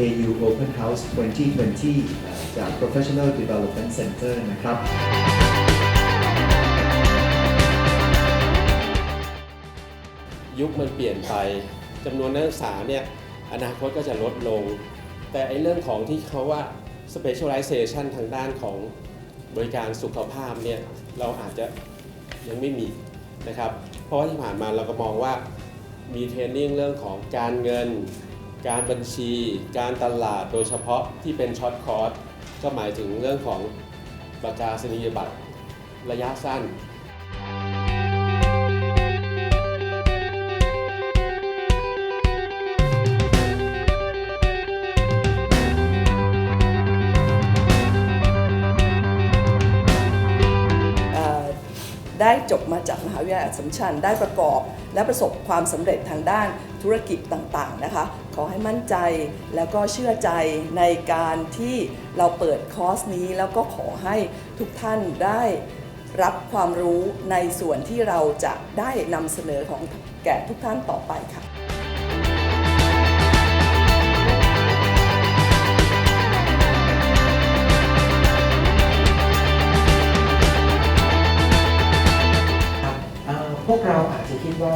AU Open House 2020 จาก Professional Development Center นะครับ ยุคมันเปลี่ยนไปจำนวนนักศึกษาเนี่ยอนาคตก็จะลดลง แต่ไอ้เรื่องของที่เขาว่า specialization ทางด้านของบริการสุขภาพเนี่ยเราอาจจะยังไม่มีนะครับ เพราะว่าที่ผ่านมาเราก็มองว่ามีเทรนนิ่งเรื่องของการเงิน การบัญชี การตลาดโดยเฉพาะที่เป็นช็อตคอร์สก็หมายถึงเรื่องของประกาศนียบัตรระยะสั้น ได้จบมาจากมหาวิทยาลัยอัสสัมชัญได้ประกอบ และประสบความสำเร็จทางด้านธุรกิจต่างๆนะคะ ขอให้มั่นใจแล้วก็เชื่อใจในการที่เราเปิดคอร์สนี้ แล้วก็ขอให้ทุกท่านได้รับความรู้ในส่วนที่เราจะได้นำเสนอของแก่ทุกท่านต่อไปค่ะ วกเราอาจจะคิดว่า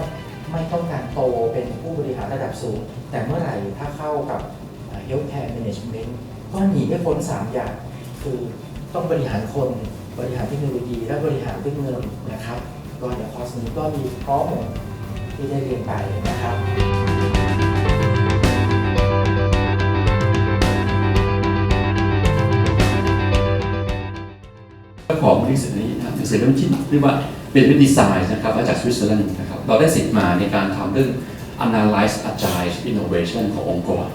ไม่ต้องการโตเป็นผู้บริหารระดับสูง แต่เมื่อไหร่ถ้าเข้ากับเอ่อ healthcare management ก็หนีไม่พ้น3อย่าง คือต้องบริหารคนบริหารเทคโนโลยี และบริหารด้วยเงินนะครับก็เดี๋ยวคอร์สนี้ก็มีพร้อมหมดที่ได้เรียนไปนะครับเจ้าของบริษัทนี้ทำหนังสือเล่มที่เรียกว่า เป็นเป็นดีไซน์นะครับมาจากสวิตเซอร์แลนด์นะครับเราได้สิทธิ์มาในการทำเรื่อง analyze agile innovation ขององค์กร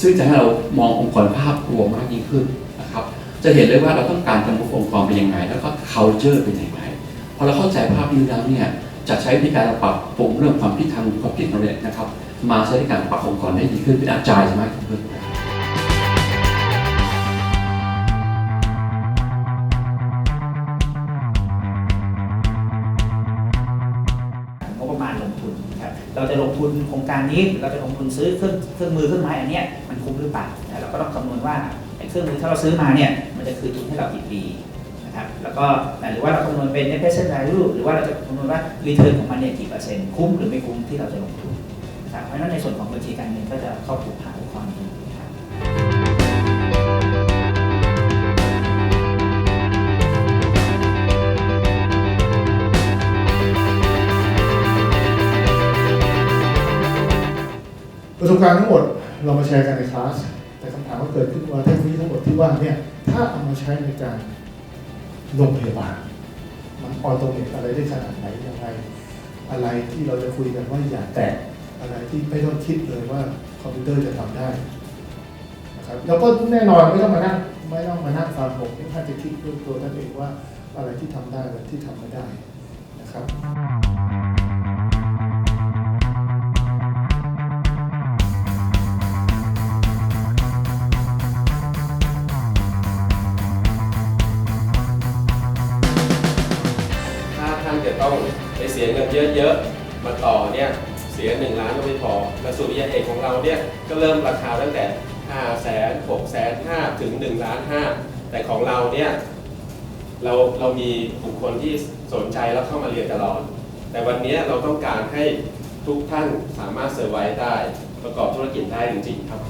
ซึ่งจะให้เรามององค์กรภาพรวมมากยิ่งขึ้นนะครับจะเห็นเลยว่าเราต้องการจะมุองค์กรเป็นยังไง แล้วก็ culture เป็นยังไงพอเราเข้าใจภาพนี้แล้วเนี่ยจะใช้วิธีการปรับปรุงเรื่องความคิดทางความคิดของเราเนี่ยนะครับมาใช้ในการปรับองค์กรให้ดีขึ้นเป็น agile มากขึ้นนะครับ เราจะลงทุนโครงการนี้เราจะลงทุนซื้อเครื่องเครื่องมือเครื่องไม้อันนี้มันคุ้มหรือเปล่าเราก็ต้องคำนวณว่าไอ้เครื่องมือที่เราซื้อมาเนี่ยมันจะคืนทุนให้เรากี่ปีนะครับแล้วก็หรือว่าเราคำนวณเป็น net present value หรือว่าเราจะคำนวณว่า return ของมันเนี่ยกี่เปอร์เซ็นต์คุ้มหรือไม่คุ้มที่เราจะลงทุนนะครับเพราะฉะนั้นในส่วนของบัญชีการเงินก็จะเข้าผูกทัน การทั้งหมดเรามาแชร์กันในคลาส แต่คำถามก็เกิดขึ้นว่าเทคโนโลยีทั้งหมดที่ว่าเนี่ยถ้าเอามาใช้ในการโรงพยาบาลมันออโตเมตอะไรได้ขนาดไหนยังไงอะไรที่เราจะคุยกันว่าอย่าแตะอะไรที่ไม่ต้องคิดเลยว่าคอมพิวเตอร์จะทำได้นะครับแล้วก็แน่นอนไม่ต้องมานั่งไม่ต้องมานั่งฟังผมท่านจะคิดด้วยตัวท่านเองว่าอะไรที่ทำได้และที่ทำไม่ได้นะครับ เยอะๆ มาต่อเนี่ยเสีย 1 ล้านก็ไม่พอหลักสูตรปริญญาเอกของเราเนี่ยก็เริ่มราคาตั้งแต่5แสน6แสน5ถึง1ล้าน5แต่ของเราเนี่ยเราเรามีบุคคลที่สนใจแล้วเข้ามาเรียนตลอด แต่วันนี้เราต้องการให้ทุกท่านสามารถเซอร์ไวได้ ประกอบธุรกิจได้จริงๆครับ